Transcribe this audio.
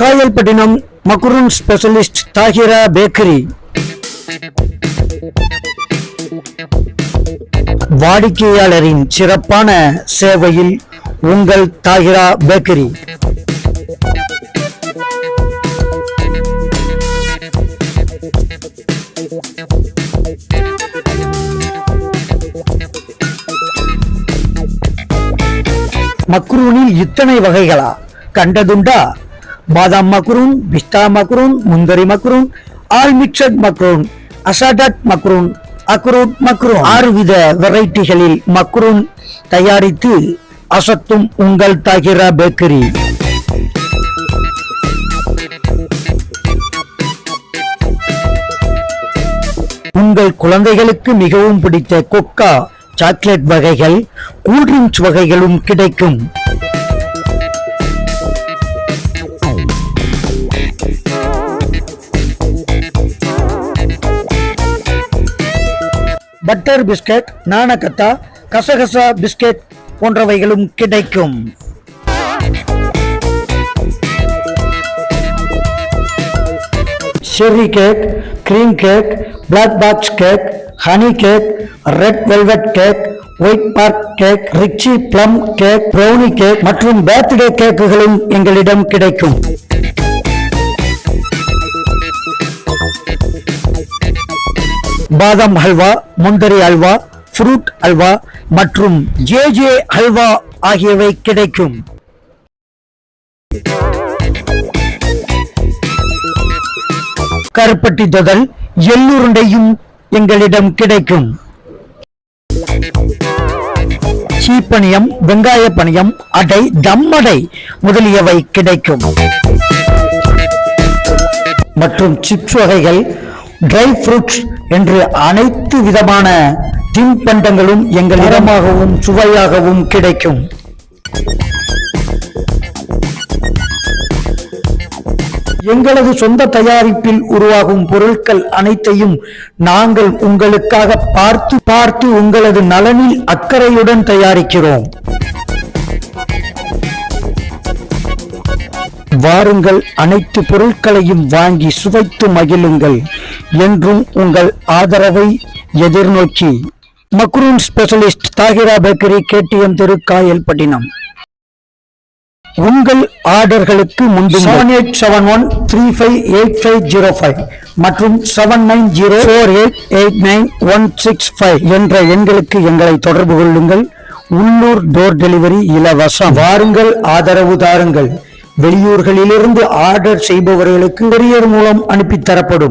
Kayalpattinam macaroon specialist Thahira bakery. வாடிக்கையாளரின் சிறப்பான சேவையில் உங்கள் தாகிரா பேக்கரி. மக்ரூனில் இத்தனை வகைகளா? கண்டதுண்டா? பாதாம் மக்ரூன் பிஸ்தா macaroon முந்தரி macaroon all mixed macaroon assorted macaroon அக்ரூட் மக்ரூன். ஆறு வித வெரைட்டிகளில் மக்ரூன் தயாரித்து அசத்தும் உங்கள் தாகிரா பேக்கரி. உங்கள் குழந்தைகளுக்கு மிகவும் பிடித்த கொக்கா சாக்லேட் வகைகள் கூல்ட்ரிங்க்ஸ் வகைகளும் கிடைக்கும். பட்டர் பிஸ்கட் நாணக்கத்தா கசகசா பிஸ்கட் போன்றவைகளும் கிடைக்கும். Cherry cake cream cake black box cake honey cake red velvet cake white park cake rich plum cake brownie cake மற்றும் பர்த்டே கேக்குகளும் எங்களிடம் கிடைக்கும். பாதாம் ஹல்வா முந்தரி அல்வா ஃப்ரூட் அல்வா மற்றும் ஜே ஜே ஹல்வா ஆகியவை கிடைக்கும். கருப்பட்டி தொதல் எள்ளுருண்டையும் எங்களிடம் கிடைக்கும். சீப்பனியம் வெங்காய பணியம் அடை தம்மடை முதலியவை கிடைக்கும். மற்றும் சிப்ஸ் வகைகள் ட்ரை ஃப்ரூட்ஸ் என்று அனைத்து விதமான தின்பண்டங்களும் எங்களிடமாகவும் சுவையாகவும் கிடைக்கும். எங்களது சொந்த தயாரிப்பில் உருவாகும் பொருட்கள் அனைத்தையும் நாங்கள் உங்களுக்காக பார்த்து பார்த்து உங்களது நலனில் அக்கறையுடன் தயாரிக்கிறோம். வாருங்கள் அனைத்து பொருட்களையும் வாங்கி சுவைத்து மகிழுங்கள் என்றும் உங்கள் ஆதரவை எதிர்நோக்கி. Macaroon specialist Thahira bakery KTM தெரு காயல்பட்டினம் உங்கள் ஆர்டர்களுக்கு முன்பு seven eight seven one three five eight five zero five மற்றும் seven nine zero four eight eight nine one six five என்ற எண்களுக்கு எங்களை தொடர்பு கொள்ளுங்கள். உள்ளூர் டோர் டெலிவரி இலவசம். வாருங்கள் ஆதரவு தாருங்கள். வெளியூர்களிலிருந்து ஆர்டர் செய்பவர்களுக்கு கொரியர் மூலம் அனுப்பி தரப்படும்.